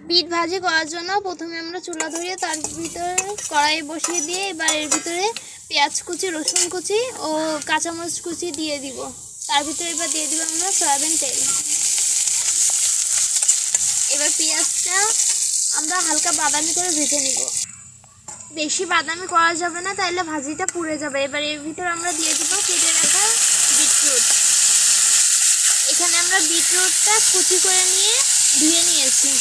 Bit ভাজি করার জন্য প্রথমে আমরা চুলা ধরিয়ে তার ভিতরে কড়াই বসিয়ে দিয়ে এবার এর ভিতরে পেঁয়াজ কুচি, রসুন কুচি ও কাঁচামরিচ কুচি দিয়ে দিব। তার ভিতরে এবার দিয়ে দিব আমরা সয়াবিন তেল। এবার পেঁয়াজটা আমরা হালকা বাদামি করে ভেজে নিব। বেশি বাদামি করা যাবে না, তাইলে ভাজিটা পুড়ে যাবে। এবার এর ভিতরে আমরা দিয়ে দিব কেটে রাখা বিটরুট। এখানে আমরা বিটরুটটা কুচি করে নিয়ে ধুয়ে নিয়েছি।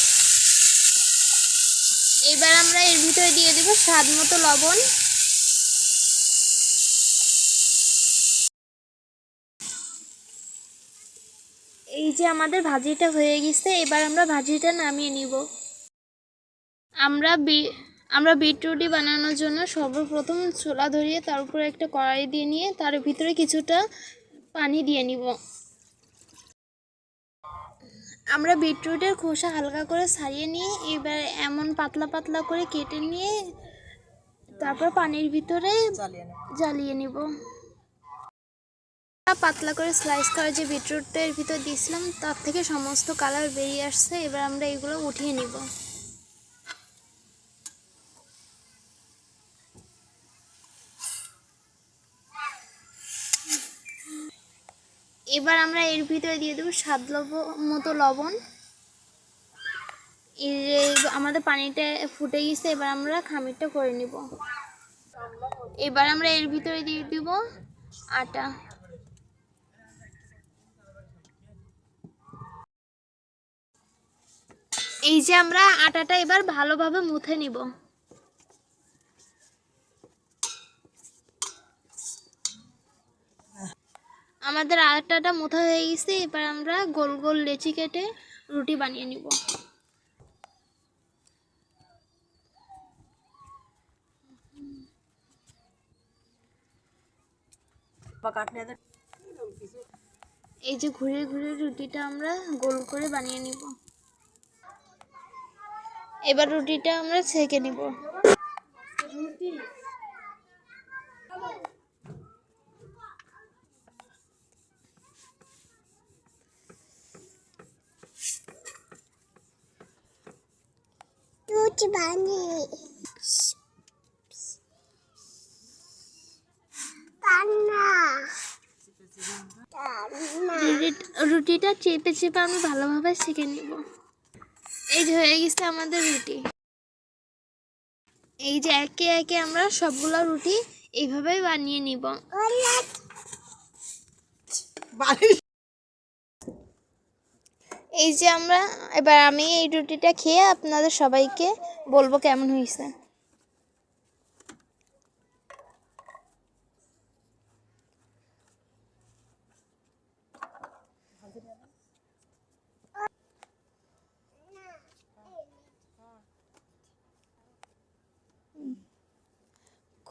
এবার আমরা এর ভিতরে দিয়ে দেব স্বাদ মতো লবণ। এই যে আমাদের ভাজিটা হয়ে গেছে, এবার আমরা ভাজিটা নামিয়ে নিব। আমরা বি, আমরা বিটরুটি বানানোর জন্য সর্বপ্রথম ছোলা ধরিয়ে তার উপরে একটা কড়াই দিয়ে নিয়ে তার ভিতরে কিছুটা পানি দিয়ে নিব। আমরা বিটরুটের খোসা হালকা করে ছাড়িয়ে নিয়ে এবার এমন পাতলা পাতলা করে কেটে নিয়ে তারপর পানির ভিতরে জ্বালিয়ে নিব। পাতলা করে স্লাইস করে যে বিটরুটের ভিতর দিয়েছিলাম তার থেকে সমস্ত কালার বেরিয়ে আসছে এবার আমরা এগুলো উঠিয়ে নিব। এবার আমরা এর ভিতরে দিয়ে দেবো স্বাদ মতো লবণ। আমাদের পানিটা ফুটে গেছে, এবার আমরা খামিরটা করে নিব। এবার আমরা এর ভিতরে দিয়ে দিব আটা। এই যে আমরা আটাটা এবার ভালোভাবে মুথে নিব। আমাদের আটাটা মোথা হয়ে গেছে এবার আমরা গোল গোল লেচি কেটে রুটি বানিয়ে নিব। এই যে ঘুরে ঘুরে রুটিটা আমরা গোল করে বানিয়ে নিব। এবার রুটিটা আমরা ছেঁকে নিব। রুটি? বানিয়ে কান্না কান্না রুটি- রুটিটা চেপে চেপে আমি ভালোভাবে ছেঁকে নিব। এই যে হয়ে গেছে আমাদের রুটি। এই যে একে একে আমরা সবগুলো রুটি এইভাবেই বানিয়ে নিব। এই যে আমরা, এবার আমি এই রুটিটা খেয়ে আপনাদের সবাইকে বলব কেমন হয়েছে।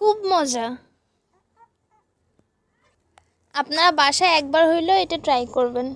খুব মজা। আপনারা বাসায় একবার হইলেও এটা ট্রাই করবেন।